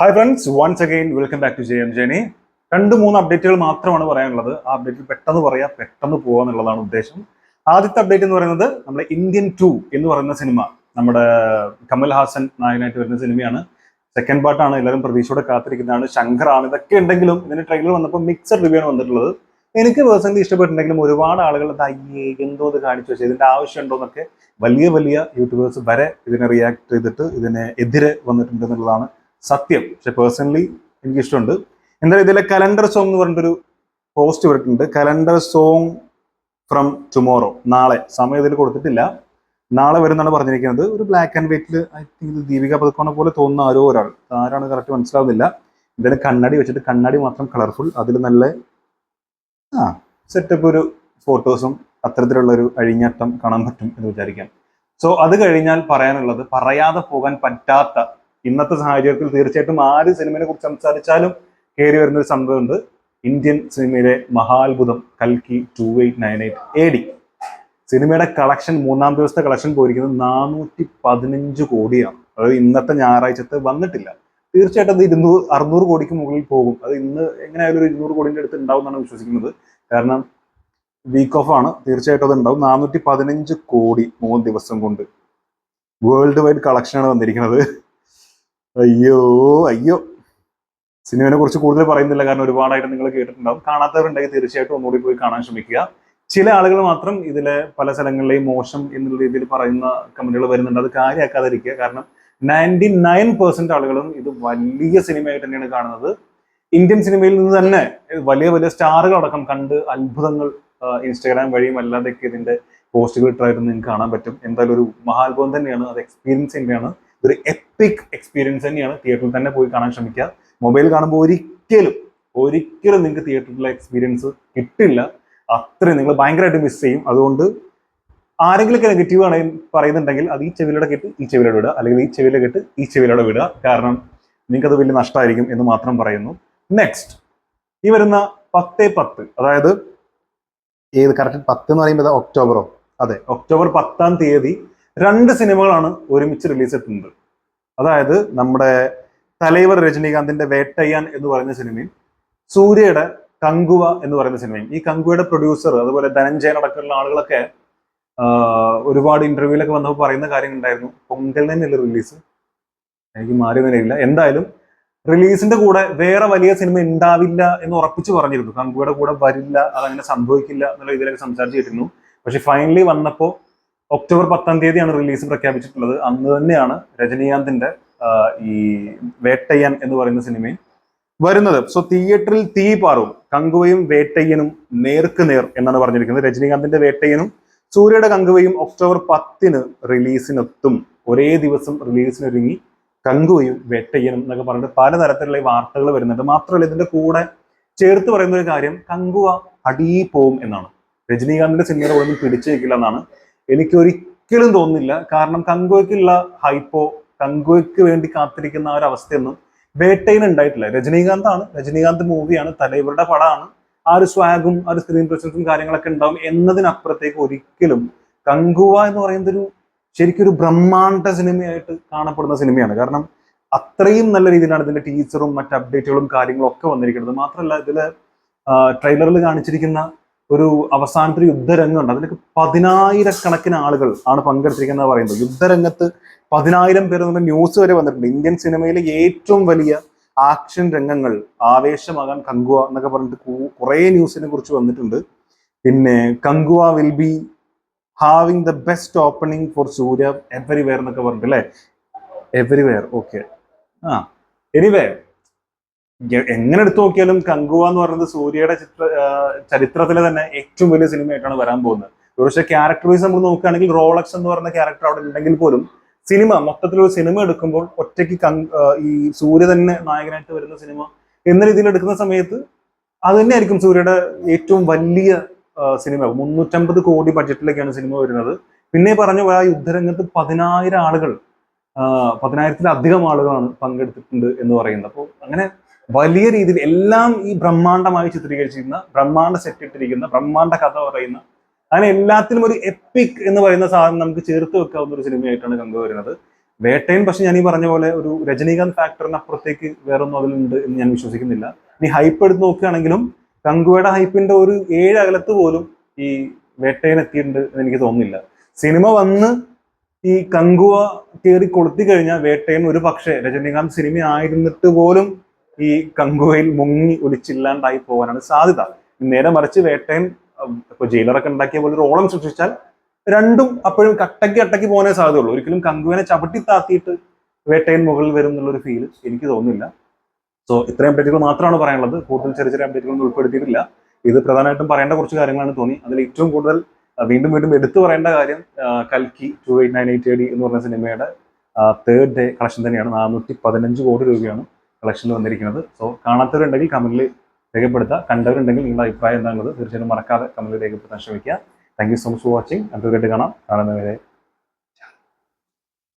Hi friends once again welcome back to J M Jenny രണ്ട് മൂന്ന് അപ്ഡേറ്റുകൾ മാത്രമാണ് പറയാനുള്ളത്. ആ അപ്ഡേറ്റിൽ പെട്ടെന്ന് പറയാം പെട്ടെന്ന് പോവുക എന്നുള്ളതാണ് ഉദ്ദേശം. ആദ്യത്തെ അപ്ഡേറ്റ് എന്ന് പറയുന്നത് നമ്മുടെ ഇന്ത്യൻ ടു എന്ന് പറയുന്ന സിനിമ നമ്മുടെ കമൽ ഹാസൻ നായകനായിട്ട് വരുന്ന സിനിമയാണ് സെക്കൻഡ് പാർട്ടാണ് എല്ലാവരും പ്രതീക്ഷയോടെ കാത്തിരിക്കുന്നതാണ്. ശങ്കറാണ് ഇതൊക്കെ ഉണ്ടെങ്കിലും ഇതിന്റെ ട്രെയിലർ വന്നപ്പോൾ മിക്സഡ് റിവ്യൂ ആണ് വന്നിട്ടുള്ളത്. എനിക്ക് പേഴ്സണലി ഇഷ്ടപ്പെട്ടിട്ടുണ്ടെങ്കിലും ഒരുപാട് ആളുകൾ ഇത് അയ്യേ എന്തോ ഇത് കാണിച്ചു വെച്ചാൽ ഇതിന്റെ ആവശ്യമുണ്ടോ എന്നൊക്കെ വലിയ വലിയ യൂട്യൂബേഴ്സ് വരെ ഇതിനെ റിയാക്ട് ചെയ്തിട്ട് ഇതിനെ എതിരെ വന്നിട്ടുണ്ട് എന്നുള്ളതാണ് സത്യം. പക്ഷെ പേഴ്സണലി എനിക്ക് ഇഷ്ടമുണ്ട് എന്തായാലും ഇതിലെ കലണ്ടർ സോങ് എന്ന് പറഞ്ഞിട്ടൊരു പോസ്റ്റ് ഇവിടെയുണ്ട് കലണ്ടർ സോങ് ഫ്രം ടുമോറോ നാളെ. സമയം ഇതിൽ കൊടുത്തിട്ടില്ല. നാളെ വരുന്നാണ് പറഞ്ഞിരിക്കുന്നത്. ഒരു ബ്ലാക്ക് ആൻഡ് വൈറ്റിൽ ഐ തിങ്ക് ദീപിക പതുക്കോണെ പോലെ തോന്നുന്ന ആരോ ഒരാൾ. ആരാണ് കറക്റ്റ് മനസ്സിലാവുന്നില്ല. ഇതിന് കണ്ണാടി വെച്ചിട്ട് കണ്ണാടി മാത്രം കളർഫുൾ അതിൽ നല്ല ആ സെറ്റപ്പ് ഒരു ഫോട്ടോസും അത്തരത്തിലുള്ള ഒരു അഴിഞ്ഞാട്ടം കാണാൻ പറ്റും എന്ന് വിചാരിക്കാം. സോ അത് കഴിഞ്ഞാൽ പറയാനുള്ളത് പറയാതെ പോകാൻ പറ്റാത്ത ഇന്നത്തെ സാഹചര്യത്തിൽ തീർച്ചയായിട്ടും ആര് സിനിമയെ കുറിച്ച് സംസാരിച്ചാലും കയറി വരുന്ന ഒരു സംഭവമുണ്ട്. ഇന്ത്യൻ സിനിമയിലെ മഹാത്ഭുതം കൽക്കി two eight nine eight A D സിനിമയുടെ കളക്ഷൻ മൂന്നാം ദിവസത്തെ കളക്ഷൻ പോയിരിക്കുന്നത് നാനൂറ്റി പതിനഞ്ച് കോടിയാണ്. അതായത് ഇന്നത്തെ ഞായറാഴ്ചത്തെ വന്നിട്ടില്ല. തീർച്ചയായിട്ടും അത് ഇരുന്നൂറ് അറുന്നൂറ് കോടിക്ക് മുകളിൽ പോകും. അത് ഇന്ന് എങ്ങനെയായാലും ഒരു ഇരുന്നൂറ് കോടിന്റെ അടുത്ത് ഉണ്ടാവും എന്നാണ് വിശ്വസിക്കുന്നത്. കാരണം വീക്ക് ഓഫ് ആണ്. തീർച്ചയായിട്ടും അത് ഉണ്ടാവും. നാനൂറ്റി പതിനഞ്ച് കോടി മൂന്ന് ദിവസം കൊണ്ട് വേൾഡ് വൈഡ് കളക്ഷനാണ് വന്നിരിക്കുന്നത്. അയ്യോ അയ്യോ. സിനിമയെ കുറിച്ച് കൂടുതൽ പറയുന്നില്ല. കാരണം ഒരുപാടായിട്ട് നിങ്ങൾ കേട്ടിട്ടുണ്ടാവും. കാണാത്തവരുണ്ടെങ്കിൽ തീർച്ചയായിട്ടും ഒന്നുകൂടി പോയി കാണാൻ ശ്രമിക്കുക. ചില ആളുകൾ മാത്രം ഇതിലെ പല സ്ഥലങ്ങളിലെയും മോശം എന്നുള്ള രീതിയിൽ പറയുന്ന കമന്റുകൾ വരുന്നുണ്ട്. അത് കാര്യമാക്കാതിരിക്കുക കാരണം നയന്റി നയൻ പെർസെന്റ് ആളുകളും ഇത് വലിയ സിനിമയായിട്ട് തന്നെയാണ് കാണുന്നത്. ഇന്ത്യൻ സിനിമയിൽ നിന്ന് തന്നെ വലിയ വലിയ സ്റ്റാറുകൾ അടക്കം കണ്ട് അത്ഭുതങ്ങൾ ഇൻസ്റ്റാഗ്രാം വഴിയും അല്ലാതെയൊക്കെ ഇതിന്റെ പോസ്റ്റുകൾ ഇട്ടായിട്ട് നിങ്ങൾക്ക് കാണാൻ പറ്റും. എന്തായാലും ഒരു മഹാത്ഭുതം തന്നെയാണ്. അത് എക്സ്പീരിയൻസ് തന്നെയാണ്. ഒരു എപ്പിക് എക്സ്പീരിയൻസ് തന്നെയാണ് തിയേറ്ററിൽ തന്നെ പോയി കാണാൻ ശ്രമിക്കുക. മൊബൈൽ കാണുമ്പോൾ ഒരിക്കലും ഒരിക്കലും നിങ്ങൾക്ക് തിയേറ്ററിലെ എക്സ്പീരിയൻസ് കിട്ടില്ല. അത്രയും നിങ്ങൾ ഭയങ്കരമായിട്ട് മിസ് ചെയ്യും. അതുകൊണ്ട് ആരെങ്കിലുമൊക്കെ നെഗറ്റീവ് ആണ് പറയുന്നുണ്ടെങ്കിൽ അത് ഈ ചെവിയിലൂടെ കേട്ട് ഈ ചെവിയിലൂടെ വിടുക. അല്ലെങ്കിൽ ഈ ചെവിയിലെ കേട്ട് ഈ ചെവിയിലൂടെ വിടുക. കാരണം നിങ്ങൾക്കത് വലിയ നഷ്ടമായിരിക്കും എന്ന് മാത്രം പറയുന്നു. നെക്സ്റ്റ് ഈ വരുന്ന പത്തേ പത്ത് അതായത് ഏത് കറക്റ്റ് പത്ത് എന്ന് പറയുമ്പോൾ ഒക്ടോബറോ? അതെ ഒക്ടോബർ പത്താം തീയതി രണ്ട് സിനിമകളാണ് ഒരുമിച്ച് റിലീസ് എത്തുന്നത്. അതായത് നമ്മുടെ തലൈവർ രജനീകാന്തിന്റെ വേട്ടയ്യാൻ എന്ന് പറയുന്ന സിനിമയും സൂര്യയുടെ കങ്കുവ എന്ന് പറയുന്ന സിനിമയും. ഈ കങ്കുവയുടെ പ്രൊഡ്യൂസർ അതുപോലെ ധനഞ്ജയൻ അടക്കമുള്ള ആളുകളൊക്കെ ഒരുപാട് ഇന്റർവ്യൂലൊക്കെ വന്നപ്പോൾ പറയുന്ന കാര്യങ്ങളുണ്ടായിരുന്നു. ഉണ്ടായിരുന്നു തന്നെയല്ലേ റിലീസ് എനിക്ക് മാറി നിലയില്ല എന്തായാലും റിലീസിന്റെ കൂടെ വേറെ വലിയ സിനിമ ഉണ്ടാവില്ല എന്ന് ഉറപ്പിച്ച് പറഞ്ഞിരുന്നു. കങ്കുവയുടെ കൂടെ വരില്ല അതങ്ങനെ സംഭവിക്കില്ല എന്നുള്ള രീതിയിലൊക്കെ സംസാരിച്ചിരുന്നു പക്ഷെ ഫൈനലി വന്നപ്പോൾ ഒക്ടോബർ പത്താം തീയതിയാണ് റിലീസ് പ്രഖ്യാപിച്ചിട്ടുള്ളത്. അന്ന് തന്നെയാണ് രജനീകാന്തിന്റെ ഈ വേട്ടയ്യൻ എന്ന് പറയുന്ന സിനിമയും വരുന്നത്. സോ തിയേറ്ററിൽ തീ പാറും. കങ്കുവയും വേട്ടയ്യനും നേർക്ക് നേർ എന്നാണ് പറഞ്ഞിരിക്കുന്നത്. രജനീകാന്തിന്റെ വേട്ടയ്യനും സൂര്യയുടെ കങ്കുവയും ഒക്ടോബർ പത്തിന് റിലീസിനെത്തും. ഒരേ ദിവസം റിലീസിനൊരുങ്ങി കങ്കുവയും വേട്ടയ്യനും എന്നൊക്കെ പറഞ്ഞിട്ട് പലതരത്തിലുള്ള വാർത്തകൾ വരുന്നുണ്ട്. മാത്രമല്ല ഇതിന്റെ കൂടെ ചേർത്ത് പറയുന്ന ഒരു കാര്യം കങ്കുവ അടീ പോവും എന്നാണ്. രജനീകാന്തിന്റെ സിനിമയുടെ ഒന്നും പിടിച്ചു വെക്കില്ല എന്നാണ് എനിക്ക് ഒരിക്കലും തോന്നുന്നില്ല. കാരണം കങ്കുവയ്ക്കുള്ള ഹൈപ്പോ കങ്കുവയ്ക്ക് വേണ്ടി കാത്തിരിക്കുന്ന ആ ഒരു അവസ്ഥയൊന്നും വേട്ടയിൽ ഉണ്ടായിട്ടില്ല. രജനീകാന്താണ് രജനീകാന്ത് മൂവിയാണ് തലൈവരുടെ പടമാണ്. ആ ഒരു സ്വാഗും ആ ഒരു സ്ക്രീൻ പ്രസൻസും കാര്യങ്ങളൊക്കെ ഉണ്ടാവും എന്നതിനപ്പുറത്തേക്ക് ഒരിക്കലും കങ്കുവ എന്ന് പറയുന്നത് ഒരു ശരിക്കും ഒരു ബ്രഹ്മാണ്ഡ സിനിമയായിട്ട് കാണപ്പെടുന്ന സിനിമയാണ് കാരണം അത്രയും നല്ല രീതിയിലാണ് ഇതിന്റെ ടീച്ചറും മറ്റ് അപ്ഡേറ്റുകളും കാര്യങ്ങളും ഒക്കെ വന്നിരിക്കുന്നത്. മാത്രമല്ല ഇതിൽ ട്രെയിലറിൽ കാണിച്ചിരിക്കുന്ന ഒരു അവസാനത്തെ യുദ്ധരംഗമുണ്ട്. അതിലൊക്കെ പതിനായിരക്കണക്കിന് ആളുകൾ ആണ് പങ്കെടുത്തിരിക്കുന്നത് പറയുന്നത്. യുദ്ധരംഗത്ത് പതിനായിരം പേർ എന്നുള്ള ന്യൂസ് വരെ വന്നിട്ടുണ്ട്. ഇന്ത്യൻ സിനിമയിലെ ഏറ്റവും വലിയ ആക്ഷൻ രംഗങ്ങൾ ആവേശമാകാൻ കങ്കുവ എന്നൊക്കെ പറഞ്ഞിട്ട് കുറേ ന്യൂസിനെ കുറിച്ച് വന്നിട്ടുണ്ട്. പിന്നെ Kanguva will be having the best opening for Suriya everywhere എന്നൊക്കെ പറഞ്ഞിട്ട് അല്ലേ? എവരിവെയർ ഓക്കെ ആ എനിവേ എങ്ങനെ എടുത്തു നോക്കിയാലും കങ്കുവ എന്ന് പറയുന്നത് സൂര്യയുടെ ചിത്ര ചരിത്രത്തിലെ തന്നെ ഏറ്റവും വലിയ സിനിമയായിട്ടാണ് വരാൻ പോകുന്നത്. ഒരുപക്ഷെ ക്യാരക്ടർ വൈസ് നമ്മൾ നോക്കുകയാണെങ്കിൽ റോളക്സ് എന്ന് പറയുന്ന ക്യാരക്ടർ അവിടെ ഉണ്ടെങ്കിൽ പോലും സിനിമ മൊത്തത്തിൽ ഒരു സിനിമ എടുക്കുമ്പോൾ ഒറ്റയ്ക്ക് ഈ സൂര്യ തന്നെ നായകനായിട്ട് വരുന്ന സിനിമ എന്ന രീതിയിൽ എടുക്കുന്ന സമയത്ത് അത് തന്നെയായിരിക്കും സൂര്യയുടെ ഏറ്റവും വലിയ സിനിമ. മുന്നൂറ്റമ്പത് കോടി ബഡ്ജറ്റിലേക്കാണ് സിനിമ വരുന്നത്. പിന്നെ പറഞ്ഞു ആ യുദ്ധരംഗത്ത് പതിനായിരം ആളുകൾ പതിനായിരത്തിലധികം ആളുകളാണ് പങ്കെടുത്തിട്ടുണ്ട് എന്ന് പറയുന്നത്. അപ്പോൾ അങ്ങനെ വലിയ രീതിയിൽ എല്ലാം ഈ ബ്രഹ്മാണ്ഡമായി ചിത്രീകരിച്ചിരിക്കുന്ന ബ്രഹ്മാണ്ഡ സെറ്റ് ഇട്ടിരിക്കുന്ന ബ്രഹ്മാണ്ഡ കഥ പറയുന്ന അങ്ങനെ എല്ലാത്തിനും ഒരു എപ്പിക് എന്ന് പറയുന്ന സാധനം നമുക്ക് ചേർത്ത് വെക്കാവുന്ന ഒരു സിനിമയായിട്ടാണ് കണ്ടു വരുന്നത്. വേട്ടയൻ പക്ഷെ ഞാൻ ഈ പറഞ്ഞ പോലെ ഒരു രജനീകാന്ത് ഫാക്ടറിന് അപ്പുറത്തേക്ക് വേറൊന്നും അതിലുണ്ട് എന്ന് ഞാൻ വിശ്വസിക്കുന്നില്ല. ഇനി ഹൈപ്പ് എടുത്ത് നോക്കുകയാണെങ്കിലും കങ്കുവയുടെ ഹൈപ്പിന്റെ ഒരു ഏഴ് അകലത്ത് പോലും ഈ വേട്ടയൻ എത്തിയിട്ടുണ്ട് എന്ന് എനിക്ക് തോന്നുന്നില്ല. സിനിമ വന്ന് ഈ കങ്കുവ കയറി കൊളുത്തി കഴിഞ്ഞാൽ വേട്ടയൻ ഒരു പക്ഷേ രജനീകാന്ത് സിനിമ ആയിരുന്നിട്ട് പോലും ഈ കങ്കുവയിൽ മുങ്ങി ഒലിച്ചില്ലാണ്ടായി പോകാനാണ് സാധ്യത. നേരെ മറിച്ച് വേട്ടയൻ ഇപ്പോൾ ഇപ്പൊ ജയിലറൊക്കെ ഉണ്ടാക്കിയ പോലെ ഒരു ഓളം സൃഷ്ടിച്ചാൽ രണ്ടും അപ്പോഴും കട്ടക്കി അട്ടക്കി പോകാനേ സാധ്യതയുള്ളൂ. ഒരിക്കലും കങ്കുവിനെ ചവിട്ടി താത്തിയിട്ട് വേട്ടയൻ മുകളിൽ വരും എന്നുള്ളൊരു ഫീൽ എനിക്ക് തോന്നുന്നില്ല. സോ ഇത്രയും അപ്ഡേറ്റുകൾ മാത്രമാണ് പറയാനുള്ളത്. കൂടുതൽ ചെറിയ ചെറിയ അപ്ഡേറ്റുകളൊന്നും ഉൾപ്പെടുത്തിയിട്ടില്ല. ഇത് പ്രധാനമായിട്ടും പറയേണ്ട കുറച്ച് കാര്യങ്ങളാണ് തോന്നി. അതിൽ ഏറ്റവും കൂടുതൽ വീണ്ടും വീണ്ടും എടുത്തു പറയേണ്ട കാര്യം കൽക്കി two eight nine eight A D എന്ന് പറഞ്ഞ സിനിമയുടെ തേർഡ് ഡേ കളക്ഷൻ തന്നെയാണ്. നാനൂറ്റി പതിനഞ്ച് കോടി രൂപയാണ്. കളക്ഷനിൽ വന്നിരിക്കുന്നത്. സോ കാണാത്തവരുണ്ടെങ്കിൽ കമന്റിൽ രേഖപ്പെടുത്തുക. കണ്ടവരുണ്ടെങ്കിൽ നിങ്ങളുടെ അഭിപ്രായം എന്താണുള്ളത് തീർച്ചയായും മറക്കാതെ കമന്റിൽ രേഖപ്പെടുത്താൻ ശ്രമിക്കുക. Thank you so much for watching അടുത്ത കാണാം. കാണുന്നവരെ